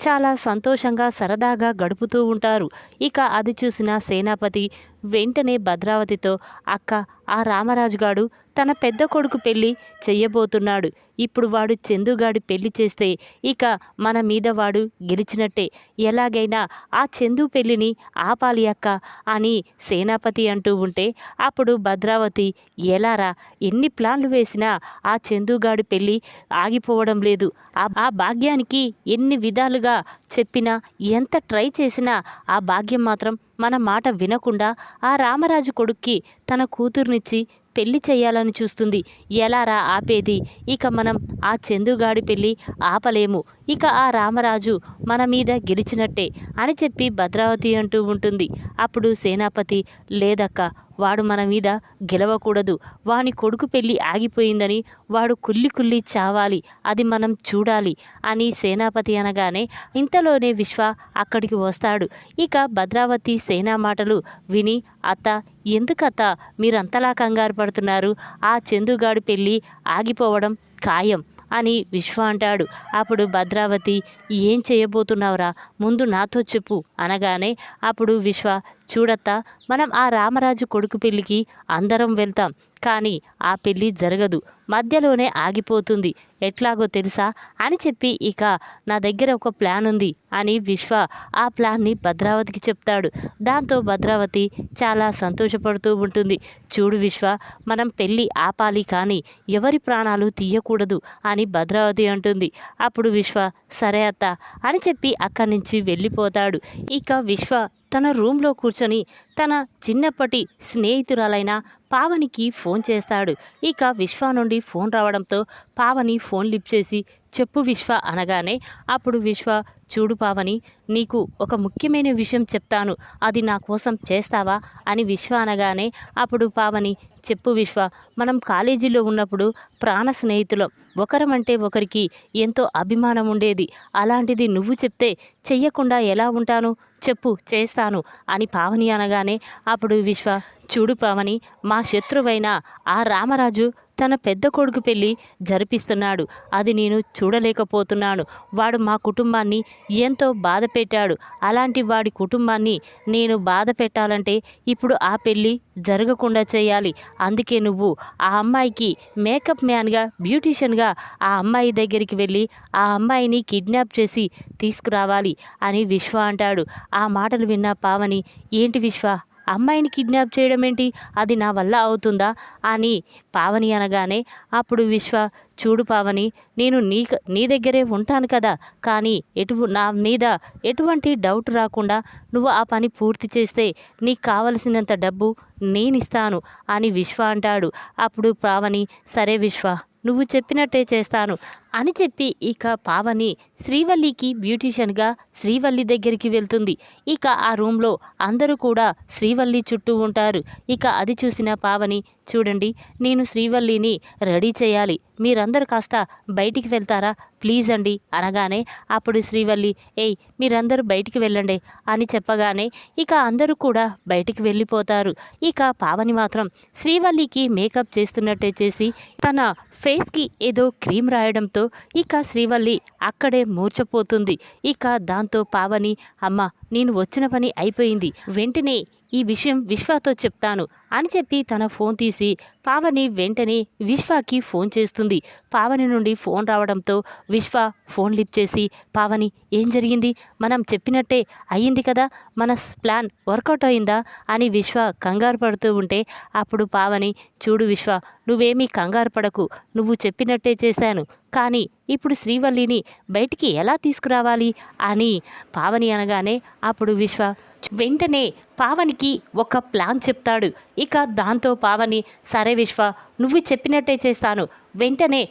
చాలా సంతోషంగా సరదాగా గడుపుతూ ఉంటారు. ఇక అది చూసిన సేనాపతి వెంటనే భద్రావతితో అక్క ఆ రామరాజుగాడు తన పెద్ద కొడుకు పెళ్ళి చెయ్యబోతున్నాడు. ఇప్పుడు వాడు చందుగాడి పెళ్ళి చేస్తే ఇక మన మీద వాడు గెలిచినట్టే. ఎలాగైనా ఆ చందు పెళ్ళిని ఆపాలి అక్క అని సేనాపతి అంటూ ఉంటే అప్పుడు భద్రావతి ఎలారా ఎన్ని ప్లాన్లు వేసినా ఆ చందుగాడి పెళ్ళి ఆగిపోవడం లేదు. ఆ ఆ భాగ్యానికి ఎన్ని విధాలుగా చెప్పినా ఎంత ట్రై చేసినా ఆ భాగ్యం మాత్రం మన మాట వినకుండా ఆ రామరాజు కొడుక్కి తన కూతుర్నిచ్చి పెళ్ళి చేయాలని చూస్తుంది. ఎలారా ఆపేది? ఇక మనం ఆ చందుగాడి పెళ్ళి ఆపలేము. ఇక ఆ రామరాజు మన మీద గెలిచినట్టే అని చెప్పి భద్రావతి అంటూ ఉంటుంది. అప్పుడు సేనాపతి లేదక్క వాడు మన మీద గెలవకూడదు. వాని కొడుకు పెళ్ళి ఆగిపోయిందని వాడు కుల్లి కుల్లి చావాలి. అది మనం చూడాలి అని సేనాపతి అనగానే ఇంతలోనే విశ్వ అక్కడికి వస్తాడు. ఇక భద్రావతి సేనా మాటలు విని అత్త ఎందుకత్త మీరంతలా కంగారు పడుతున్నారు? ఆ చందుగాడి పెళ్ళి ఆగిపోవడం ఖాయం. అని విశ్వ అంటాడు. అప్పుడు భద్రావతి ఏం చేయబోతున్నావురా? ముందు నాతో చెప్పు అనగానే అప్పుడు విశ్వ చూడత్తా మనం ఆ రామరాజు కొడుకు పెళ్ళికి అందరం వెళ్తాం కానీ ఆ పెళ్ళి జరగదు మధ్యలోనే ఆగిపోతుంది ఎట్లాగో తెలుసా? అని చెప్పి ఇక నా దగ్గర ఒక ప్లాన్ ఉంది అని విశ్వ ఆ ప్లాన్ని భద్రావతికి చెప్తాడు. దాంతో భద్రావతి చాలా సంతోషపడుతూ ఉంటుంది. చూడు విశ్వ మనం పెళ్ళి ఆపాలి కానీ ఎవరి ప్రాణాలు తీయకూడదు అని భద్రావతి అంటుంది. అప్పుడు విశ్వ సరే అత్త అని చెప్పి అక్కడి నుంచి వెళ్ళిపోతాడు. ఇక విశ్వ తన రూమ్లో కూర్చొని తన చిన్నప్పటి స్నేహితురాలైన పావనికి ఫోన్ చేస్తాడు. ఇక విశ్వ నుండి ఫోన్ రావడంతో పావని ఫోన్ లిఫ్ట్ చేసి చెప్పు విశ్వ అనగానే అప్పుడు విశ్వ చూడు పావని నీకు ఒక ముఖ్యమైన విషయం చెప్తాను. అది నా కోసం చేస్తావా? అని విశ్వ అనగానే అప్పుడు పావని చెప్పు విశ్వ మనం కాలేజీలో ఉన్నప్పుడు ప్రాణ స్నేహితులం. ఒకరమంటే ఒకరికి ఎంతో అభిమానం ఉండేది. అలాంటిది నువ్వు చెప్తే చెయ్యకుండా ఎలా ఉంటాను? చెప్పు చేస్తాను అని పావని అనగానే అప్పుడు విశ్వ చూడు పావని మా శత్రువైన ఆ రామరాజు తన పెద్ద కొడుకు పెళ్ళి జరిపిస్తున్నాడు. అది నేను చూడలేకపోతున్నాను. వాడు మా కుటుంబాన్ని ఎంతో బాధ పెట్టాడు. అలాంటి వాడి కుటుంబాన్ని నేను బాధ పెట్టాలంటే ఇప్పుడు ఆ పెళ్ళి జరగకుండా చేయాలి. అందుకే నువ్వు ఆ అమ్మాయికి మేకప్ మ్యాన్గా బ్యూటీషియన్గా ఆ అమ్మాయి దగ్గరికి వెళ్ళి ఆ అమ్మాయిని కిడ్నాప్ చేసి తీసుకురావాలి అని విశ్వ అంటాడు. ఆ మాటలు విన్న పావని ఏంటి విశ్వ అమ్మాయిని కిడ్నాప్ చేయడం ఏంటి? అది నా వల్ల అవుతుందా? అని పావని అనగానే అప్పుడు విశ్వ చూడు పావని నేను నీ నీ దగ్గరే ఉంటాను కదా కానీ ఎటు నా మీద ఎటువంటి డౌట్ రాకుండా నువ్వు ఆ పని పూర్తి చేస్తే నీకు కావలసినంత డబ్బు నేను ఇస్తాను అని విశ్వ అంటాడు. అప్పుడు పావని సరే విశ్వ నువ్వు చెప్పినట్టే చేస్తాను. అని చెప్పి ఇక పావని శ్రీవల్లికి బ్యూటీషియన్గా శ్రీవల్లి దగ్గరికి వెళ్తుంది. ఇక ఆ రూమ్లో అందరూ కూడా శ్రీవల్లి చుట్టూ ఉంటారు. ఇక అది చూసిన పావని చూడండి నేను శ్రీవల్లిని రెడీ చేయాలి. మీరందరూ కాస్త బయటికి వెళ్తారా? ప్లీజ్ అండి అనగానే అప్పుడు శ్రీవల్లి ఏయ్ మీరందరూ బయటికి వెళ్ళండి అని చెప్పగానే ఇక అందరూ కూడా బయటికి వెళ్ళిపోతారు. ఇక పావని మాత్రం శ్రీవల్లికి మేకప్ చేస్తున్నట్టే చేసి తన ఫేస్కి ఏదో క్రీమ్ రాయడంతో ఇక శ్రీవల్లి అక్కడే మూర్చపోతుంది. ఇక దాంతో పావని అమ్మ నేను వచ్చిన పని అయిపోయింది. వెంటనే ఈ విషయం విశ్వాతో చెప్తాను అని చెప్పి తన ఫోన్ తీసి పావని వెంటనే విశ్వాకి ఫోన్ చేస్తుంది. పావని నుండి ఫోన్ రావడంతో విశ్వ ఫోన్ లిఫ్ట్ చేసి పావని ఏం జరిగింది? మనం చెప్పినట్టే అయ్యింది కదా? మన ప్లాన్ వర్కౌట్ అయిందా? అని విశ్వ కంగారు పడుతూ ఉంటే అప్పుడు పావని చూడు విశ్వ నువ్వేమీ కంగారు పడకు. నువ్వు చెప్పినట్టే చేశాను. కానీ ఇప్పుడు శ్రీవల్లిని బయటికి ఎలా తీసుకురావాలి? అని పావని అనగానే అప్పుడు విశ్వ వెంటనే పావనికి ఒక ప్లాన్ చెప్తాడు. ఇక దాంతో పావని సరే విశ్వ నువ్వు చెప్పినట్టే చేస్తాను. వెంటనే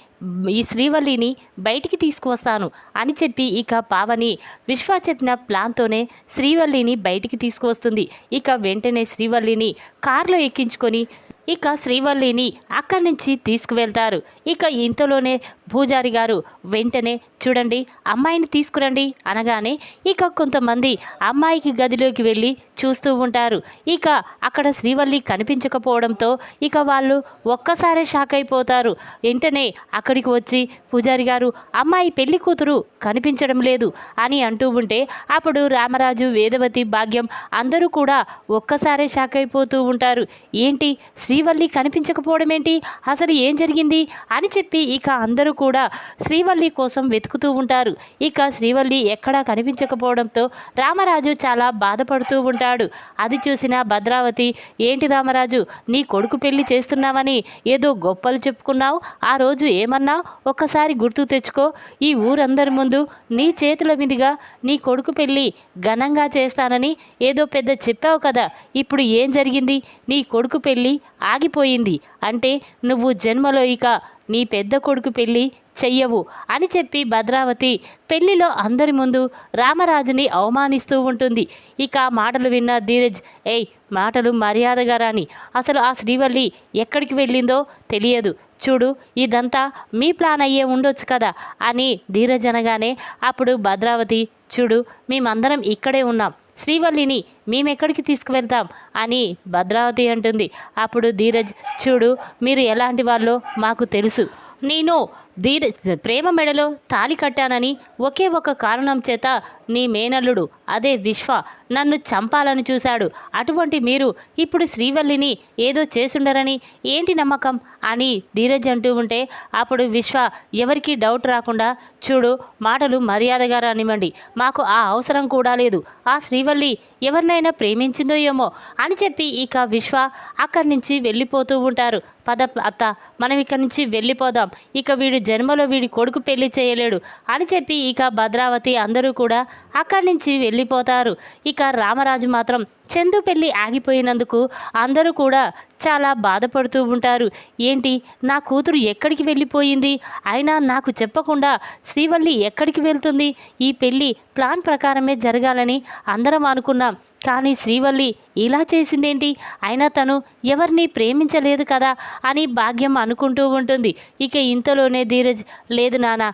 ఈ శ్రీవల్లిని బయటికి తీసుకువస్తాను అని చెప్పి ఇక పావని విశ్వ చెప్పిన ప్లాన్తోనే శ్రీవల్లిని బయటికి తీసుకువస్తుంది. ఇక వెంటనే శ్రీవల్లిని కారులో ఎక్కించుకొని ఇక శ్రీవల్లిని అక్కడి నుంచి తీసుకువెళ్తారు. ఇక ఇంతలోనే పూజారి గారు వెంటనే చూడండి అమ్మాయిని తీసుకురండి అనగానే ఇక కొంతమంది అమ్మాయికి గదిలోకి వెళ్ళి చూస్తూ ఉంటారు. ఇక అక్కడ శ్రీవల్లి కనిపించకపోవడంతో ఇక వాళ్ళు ఒక్కసారే షాక్ అయిపోతారు. వెంటనే అక్కడికి వచ్చి పూజారి గారు అమ్మాయి పెళ్ళి కూతురు కనిపించడం లేదు అని అంటూ ఉంటే అప్పుడు రామరాజు వేదవతి భాగ్యం అందరూ కూడా ఒక్కసారే షాక్ అయిపోతూ ఉంటారు. ఏంటి శ్రీవల్లి కనిపించకపోవడం ఏంటి అసలు ఏం జరిగింది? అని చెప్పి ఇక అందరూ కూడా శ్రీవల్లి కోసం వెతుకుతూ ఉంటారు. ఇక శ్రీవల్లి ఎక్కడా కనిపించకపోవడంతో రామరాజు చాలా బాధపడుతూ ఉంటాడు. అది చూసిన భద్రావతి ఏంటి రామరాజు నీ కొడుకు పెళ్ళి చేస్తున్నావని ఏదో గొప్పలు చెప్పుకున్నావు? ఆ రోజు ఏమన్నావు? ఒక్కసారి గుర్తు తెచ్చుకో. ఈ ఊరందరి ముందు నీ చేతుల మీదుగా నీ కొడుకు పెళ్ళి ఘనంగా చేస్తానని ఏదో పెద్ద చెప్పావు కదా. ఇప్పుడు ఏం జరిగింది? నీ కొడుకు పెళ్ళి ఆగిపోయింది. అంటే నువ్వు జన్మలో ఇక నీ పెద్ద కొడుకు పెళ్ళి చెయ్యవు అని చెప్పి భద్రావతి పెళ్ళిలో అందరి ముందు రామరాజుని అవమానిస్తూ ఉంటుంది. ఇక మాటలు విన్న ధీరజ్ ఏయ్ మాటలు మర్యాదగా రాని. అసలు ఆ శ్రీవల్లి ఎక్కడికి వెళ్ళిందో తెలియదు. చూడు ఇదంతా మీ ప్లాన్ అయ్యే ఉండొచ్చు కదా అని ధీరజ్ అనగానే అప్పుడు భద్రావతి చూడు మేమందరం ఇక్కడే ఉన్నాం. శ్రీవల్లిని మేమెక్కడికి తీసుకువెళ్తాం అని భద్రావతి అంటుంది. అప్పుడు ధీరజ్ చూడు మీరు ఎలాంటి వాళ్ళో మాకు తెలుసు. నేను ధీర ప్రేమ మెడలో తాలి కట్టానని ఒకే ఒక కారణం చేత నీ మేనల్లుడు అదే విశ్వ నన్ను చంపాలని చూశాడు. అటువంటి మీరు ఇప్పుడు శ్రీవల్లిని ఏదో చేసుండరని ఏంటి నమ్మకం? అని ధీరజ్ అంటూ ఉంటే అప్పుడు విశ్వ ఎవరికి డౌట్ రాకుండా చూడు మాటలు మర్యాదగా రానివ్వండి. మాకు ఆ అవసరం కూడా లేదు. ఆ శ్రీవల్లి ఎవరినైనా ప్రేమించిందో ఏమో అని చెప్పి ఇక విశ్వ అక్కడి నుంచి వెళ్ళిపోతూ ఉంటారు. పద అత్త మనం ఇక్కడి నుంచి వెళ్ళిపోదాం. ఇక వీడు జన్మలో వీడి కొడుకు పెళ్ళి చేయలేడు అని చెప్పి ఇక భద్రావతి అందరూ కూడా అక్కడి నుంచి వెళ్ళిపోతారు. ఇక రామరాజు మాత్రం చందు పెళ్ళి ఆగిపోయినందుకు అందరూ కూడా చాలా బాధపడుతూ ఉంటారు. ఏంటి? నా కూతురు ఎక్కడికి వెళ్ళిపోయింది? అయినా నాకు చెప్పకుండా శ్రీవల్లి ఎక్కడికి వెళ్తుంది? ఈ పెళ్ళి ప్లాన్ ప్రకారమే జరగాలని అందరం అనుకున్నాం. కానీ శ్రీవల్లి ఇలా చేసిందేంటి? అయినా తను ఎవరిని ప్రేమించలేదు కదా అని భాగ్యం అనుకుంటూ ఉంటుంది. ఇక ఇంతలోనే ధీరజ్ లేదు నాన్న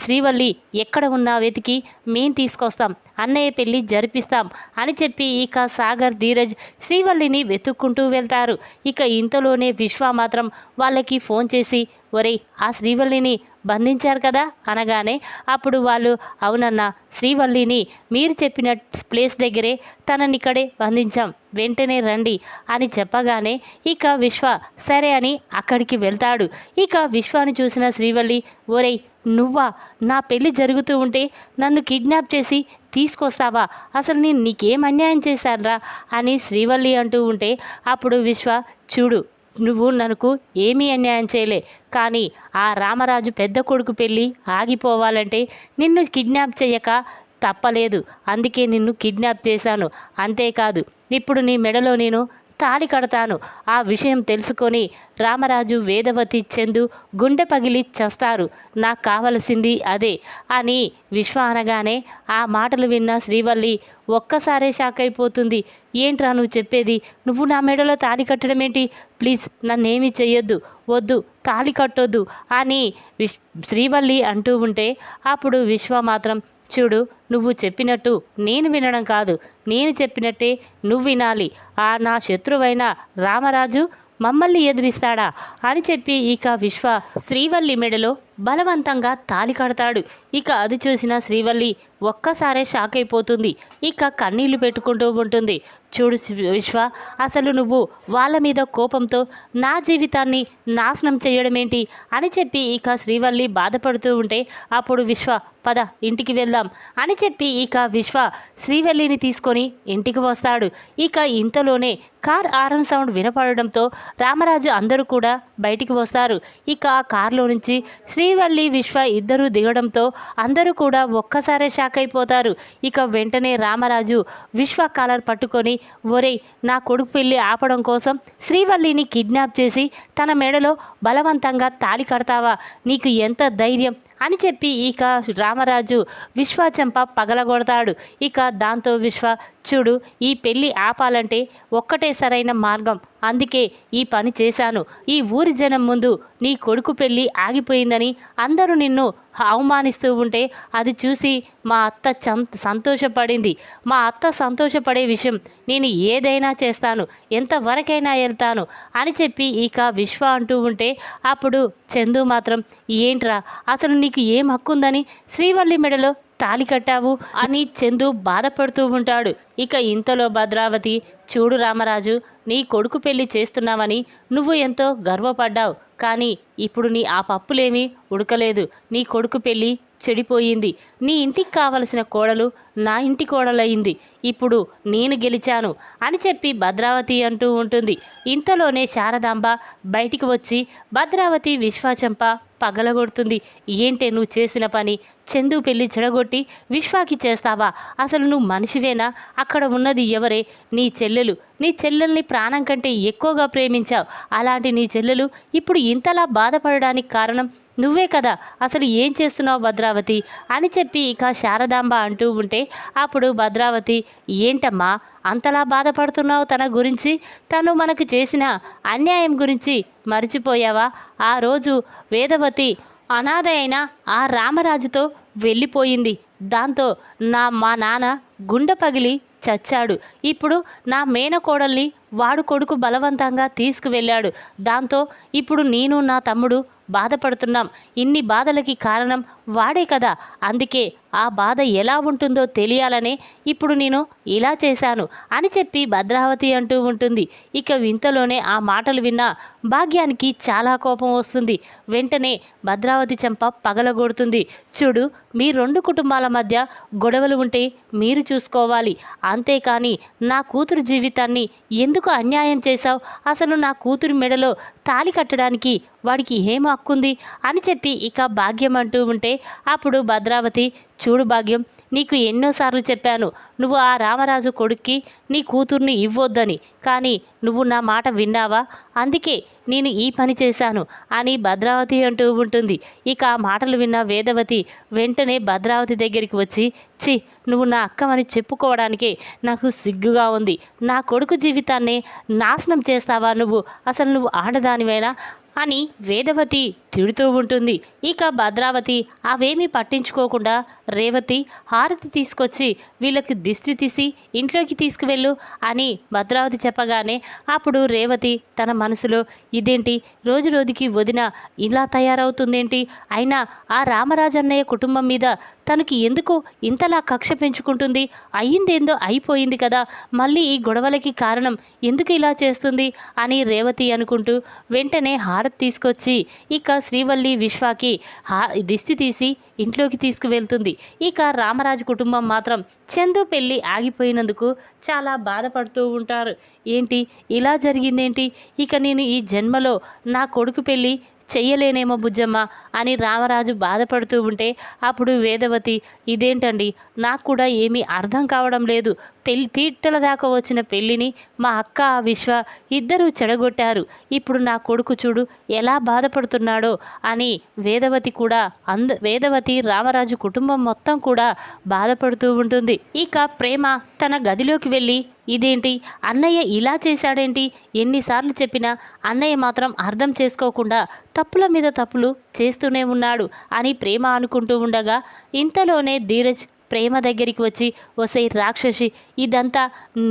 శ్రీవల్లి ఎక్కడ ఉన్నా వెతికి మేం తీసుకొస్తాం అన్నయ్య పెళ్ళి జరిపిస్తాం అని చెప్పి ఇక సాగర్ ధీరజ్ శ్రీవల్లిని వెతుక్కుంటూ వెళ్తారు. ఇక ఇంతలోనే విశ్వ మాత్రం వాళ్ళకి ఫోన్ చేసి ఒరేయ్ ఆ శ్రీవల్లిని బంధించారు కదా? అనగానే అప్పుడు వాళ్ళు అవునన్న శ్రీవల్లిని మీరు చెప్పిన ప్లేస్ దగ్గరే తనని ఇక్కడే బంధించాం వెంటనే రండి అని చెప్పగానే ఇక విశ్వ సరే అని అక్కడికి వెళ్తాడు. ఇక విశ్వాని చూసిన శ్రీవల్లి ఒరేయ్ నువ్వా? నా పెళ్ళి జరుగుతూ ఉంటే నన్ను కిడ్నాప్ చేసి తీసుకొస్తావా? అసలు నేను నీకేం అన్యాయం చేశానరా? అని శ్రీవల్లి అంటూ ఉంటే అప్పుడు విశ్వ చూడు నువ్వు నాకు ఏమీ అన్యాయం చేయలే. కానీ ఆ రామరాజు పెద్ద కొడుకు పెళ్ళి ఆగిపోవాలంటే నిన్ను కిడ్నాప్ చేయక తప్పలేదు. అందుకే నిన్ను కిడ్నాప్ చేశాను. అంతేకాదు ఇప్పుడు నీ మెడలో నేను తాళి కడతాను. ఆ విషయం తెలుసుకొని రామరాజు వేదవతి చందు గుండె పగిలి చేస్తారు. నాకు కావలసింది అదే అని విశ్వ అనగానే ఆ మాటలు విన్న శ్రీవల్లి ఒక్కసారే షాక్ అయిపోతుంది. ఏంట్రా నువ్వు చెప్పేది? నువ్వు నా మెడలో తాళి కట్టడం ఏంటి? ప్లీజ్ నన్నేమీ చెయ్యొద్దు వద్దు తాళి కట్టొద్దు అని విశ్ శ్రీవల్లి అంటూ ఉంటే అప్పుడు విశ్వ మాత్రం చూడు నువ్వు చెప్పినట్టు నేను వినడం కాదు. నేను చెప్పినట్టే నువ్వు వినాలి. ఆ నా శత్రువైన రామరాజు మమ్మల్ని ఎదిరిస్తాడా? అని చెప్పి ఇక విశ్వ శ్రీవల్లి మెడలో బలవంతంగా తాలి కడతాడు. ఇక అది చూసిన శ్రీవల్లి ఒక్కసారే షాక్ అయిపోతుంది. ఇక కన్నీళ్ళు పెట్టుకుంటూ ఉంటుంది. చూడు విశ్వ అసలు నువ్వు వాళ్ళ మీద కోపంతో నా జీవితాన్ని నాశనం చేయడమేంటి అని చెప్పి ఇక శ్రీవల్లి బాధపడుతూ ఉంటే అప్పుడు విశ్వ పద ఇంటికి వెళ్దాం అని చెప్పి ఇక విశ్వ శ్రీవల్లిని తీసుకొని ఇంటికి వస్తాడు. ఇక ఇంతలోనే కార్ ఆరన్ సౌండ్ వినపడడంతో రామరాజు అందరూ కూడా బయటికి వస్తారు. ఇక ఆ కార్లో నుంచి శ్రీ శ్రీవల్లి విశ్వ ఇద్దరూ దిగడంతో అందరూ కూడా ఒక్కసారే షాక్ అయిపోతారు. ఇక వెంటనే రామరాజు విశ్వ కాలర్ పట్టుకొని ఒరేయ్ నా కొడుకు పెళ్ళి ఆపడం కోసం శ్రీవల్లిని కిడ్నాప్ చేసి తన మెడలో బలవంతంగా తాలి కడతావా? నీకు ఎంత ధైర్యం? అని చెప్పి ఇక రామరాజు విశ్వ చెంప పగలగొడతాడు. ఇక దాంతో విశ్వ చూడు ఈ పెళ్ళి ఆపాలంటే ఒక్కటే సరైన మార్గం. అందుకే ఈ పని చేశాను. ఈ ఊరి జనం ముందు నీ కొడుకు పెళ్ళి ఆగిపోయిందని అందరూ నిన్ను అవమానిస్తూ ఉంటే అది చూసి మా అత్త చం సంతోషపడింది. మా అత్త సంతోషపడే విషయం నేను ఏదైనా చేస్తాను. ఎంతవరకైనా వెళ్తాను అని చెప్పి ఇక విశ్వ అంటూ ఉంటే అప్పుడు చందు మాత్రం ఏంట్రా అసలు నీ నీకు ఏం హక్కు ఉందని శ్రీవల్లి మెడలో తాలి కట్టావు అని చందు బాధపడుతూ ఉంటాడు. ఇక ఇంతలో భద్రావతి చూడు రామరాజు నీ కొడుకు పెళ్ళి చేస్తున్నావని నువ్వు ఎంతో గర్వపడ్డావు. కానీ ఇప్పుడు నీ ఆ పప్పులేమీ ఉడకలేదు. నీ కొడుకు పెళ్ళి చెడిపోయింది. నీ ఇంటికి కావలసిన కోడలు నా ఇంటి కోడలయింది. ఇప్పుడు నేను గెలిచాను అని చెప్పి భద్రావతి అంటూ ఉంటుంది. ఇంతలోనే శారదాంబ బయటికి వచ్చి భద్రావతి విశ్వాచంప పగలగొడుతుంది. ఏంటే నువ్వు చేసిన పని? చందు పెళ్ళి చెడగొట్టి విశ్వాకి చేస్తావా? అసలు నువ్వు మనిషివేనా? అక్కడ ఉన్నది ఎవరే? నీ చెల్లెలు. నీ చెల్లెల్ని ప్రాణం కంటే ఎక్కువగా ప్రేమించావు. అలాంటి నీ చెల్లెలు ఇప్పుడు ఇంతలా బాధపడడానికి కారణం? నువ్వే కదా అసలు ఏం చేస్తున్నావు భద్రావతి? అని చెప్పి ఇక శారదాంబ అంటూ ఉంటే అప్పుడు భద్రావతి ఏంటమ్మా అంతలా బాధపడుతున్నావు తన గురించి? తను మనకు చేసిన అన్యాయం గురించి మర్చిపోయావా? ఆ రోజు వేదవతి అనాథ అయిన ఆ రామరాజుతో వెళ్ళిపోయింది. దాంతో నా మా నాన్న గుండె పగిలి చచ్చాడు. ఇప్పుడు నా మేనకోడల్ని వాడు కొడుకు బలవంతంగా తీసుకువెళ్ళాడు. దాంతో ఇప్పుడు నేను నా తమ్ముడు బాధపడుతున్నాం. ఇన్ని బాధలకి కారణం వాడే కదా. అందుకే ఆ బాధ ఎలా ఉంటుందో తెలియాలనే ఇప్పుడు నేను ఇలా చేశాను అని చెప్పి భద్రావతి అంటూ ఉంటుంది. ఇక వింతలోనే ఆ మాటలు విన్న భాగ్యానికి చాలా కోపం వస్తుంది. వెంటనే భద్రావతి చెంప పగలగొడుతుంది. చూడు మీ రెండు కుటుంబాల మధ్య గొడవలు ఉంటే మీరు చూసుకోవాలి. అంతేకాని నా కూతురు జీవితాన్ని ఎందుకు అన్యాయం చేశావు? అసలు నా కూతురు మెడలో తాలి కట్టడానికి వాడికి ఏం హక్కుంది? అని చెప్పి ఇక భాగ్యం అంటూ ఉంటే అప్పుడు భద్రావతి చూడు భాగ్యం నీకు ఎన్నోసార్లు చెప్పాను నువ్వు ఆ రామరాజు కొడుక్కి నీ కూతుర్ని ఇవ్వొద్దని కానీ నువ్వు నా మాట విన్నావా? అందుకే నేను ఈ పని చేశాను అని భద్రావతి అంటూ ఉంటుంది. ఇక ఆ మాటలు విన్న వేదవతి వెంటనే భద్రావతి దగ్గరికి వచ్చి చి నువ్వు నా అక్కమని చెప్పుకోవడానికే నాకు సిగ్గుగా ఉంది. నా కొడుకు జీవితాన్ని నాశనం చేస్తావా నువ్వు? అసలు నువ్వు ఆడదానివైనా? అని వేదవతి తిడుతూ ఉంటుంది. ఇక భద్రావతి అవేమీ పట్టించుకోకుండా రేవతి హారతి తీసుకొచ్చి వీళ్ళకి దిష్టి తీసి ఇంట్లోకి తీసుకువెళ్ళు అని భద్రావతి చెప్పగానే అప్పుడు రేవతి తన మనసులో ఇదేంటి? రోజు రోజుకి వదిన ఇలా తయారవుతుందేంటి? అయినా ఆ రామరాజన్నయ్య కుటుంబం మీద తనకి ఎందుకు ఇంతలా కక్ష పెంచుకుంటుంది? అయ్యిందేందో అయిపోయింది కదా. మళ్ళీ ఈ గొడవలకి కారణం ఎందుకు ఇలా చేస్తుంది? అని రేవతి అనుకుంటూ వెంటనే హారతి తీసుకొచ్చి ఇక శ్రీవల్లి విశ్వాకి హా దిష్టి తీసి ఇంట్లోకి తీసుకువెళ్తుంది. ఇక రామరాజు కుటుంబం మాత్రం చందు పెళ్ళి ఆగిపోయినందుకు చాలా బాధపడుతూ ఉంటారు. ఏంటి? ఇలా జరిగిందేంటి? ఇక నేను ఈ జన్మలో నా కొడుకు పెళ్ళి చెయ్యలేనేమో బుజ్జమ్మ అని రామరాజు బాధపడుతూ ఉంటే అప్పుడు వేదవతి ఇదేంటండి? నాకు కూడా ఏమీ అర్థం కావడం లేదు. పెళ్ళి పీటల దాకా వచ్చిన పెళ్ళిని మా అక్క విశ్వ ఇద్దరూ చెడగొట్టారు. ఇప్పుడు నా కొడుకు చూడు ఎలా బాధపడుతున్నాడో అని వేదవతి కూడా అంద వేదవతి రామరాజు కుటుంబం మొత్తం కూడా బాధపడుతూ ఉంటుంది. ఇక ప్రేమ తన గదిలోకి వెళ్ళి ఇదేంటి? అన్నయ్య ఇలా చేశాడేంటి? ఎన్నిసార్లు చెప్పినా అన్నయ్య మాత్రం అర్థం చేసుకోకుండా తప్పుల మీద తప్పులు చేస్తూనే ఉన్నాడు అని ప్రేమ అనుకుంటూ ఉండగా ఇంతలోనే ధీరజ్ ప్రేమ దగ్గరికి వచ్చి ఒసై రాక్షసి ఇదంతా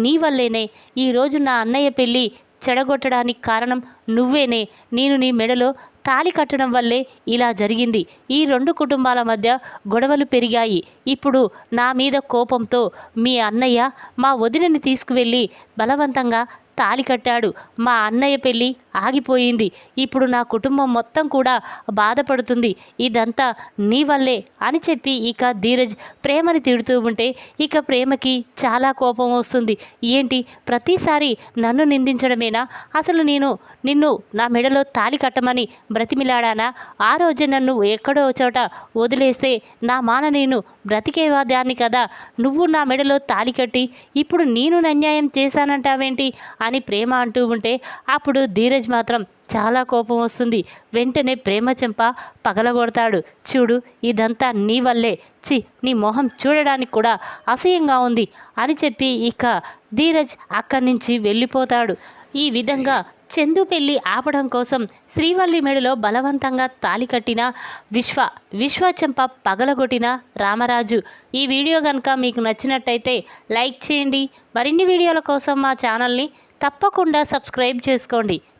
నీ వల్లేనే. ఈరోజు నా అన్నయ్య పెళ్ళి చెడగొట్టడానికి కారణం నువ్వేనే. నేను నీ మెడలో తాలి కట్టడం వల్లే ఇలా జరిగింది. ఈ రెండు కుటుంబాల మధ్య గొడవలు పెరిగాయి. ఇప్పుడు నా మీద కోపంతో మీ అన్నయ్య మా వదినని తీసుకువెళ్ళి బలవంతంగా తాలి కట్టాడు. మా అన్నయ్య పెళ్ళి ఆగిపోయింది. ఇప్పుడు నా కుటుంబం మొత్తం కూడా బాధపడుతుంది. ఇదంతా నీ వల్లే అని చెప్పి ఇక ధీరజ్ ప్రేమని తిడుతూ ఉంటే ఇక ప్రేమకి చాలా కోపం వస్తుంది. ఏంటి? ప్రతిసారి నన్ను నిందించడమేనా? అసలు నేను నిన్ను నా మెడలో తాలి కట్టమని బ్రతిమిలాడానా? ఆ రోజు నన్ను ఎక్కడో చోట వదిలేస్తే నా మాన నేను బ్రతికేవాదాన్ని కదా? నువ్వు నా మెడలో తాలి కట్టి ఇప్పుడు నేను అన్యాయం చేశానంటావేంటి? అని ప్రేమ అంటూ ఉంటే అప్పుడు ధీరజ్ మాత్రం చాలా కోపం వస్తుంది. వెంటనే ప్రేమ చెంప పగలగొడతాడు. చూడు ఇదంతా నీ వల్లే. చి నీ మొహం చూడడానికి కూడా అసహ్యంగా ఉంది అని చెప్పి ఇక ధీరజ్ అక్కడి నుంచి వెళ్ళిపోతాడు. ఈ విధంగా చందు పెళ్ళి ఆపడం కోసం శ్రీవల్లి మెడలో బలవంతంగా తాలి కట్టిన విశ్వ విశ్వ చెంప పగలగొట్టిన రామరాజు. ఈ వీడియో కనుక మీకు నచ్చినట్టయితే లైక్ చేయండి. మరిన్ని వీడియోల కోసం మా ఛానల్ని తప్పకుండా సబ్స్క్రైబ్ చేసుకోండి.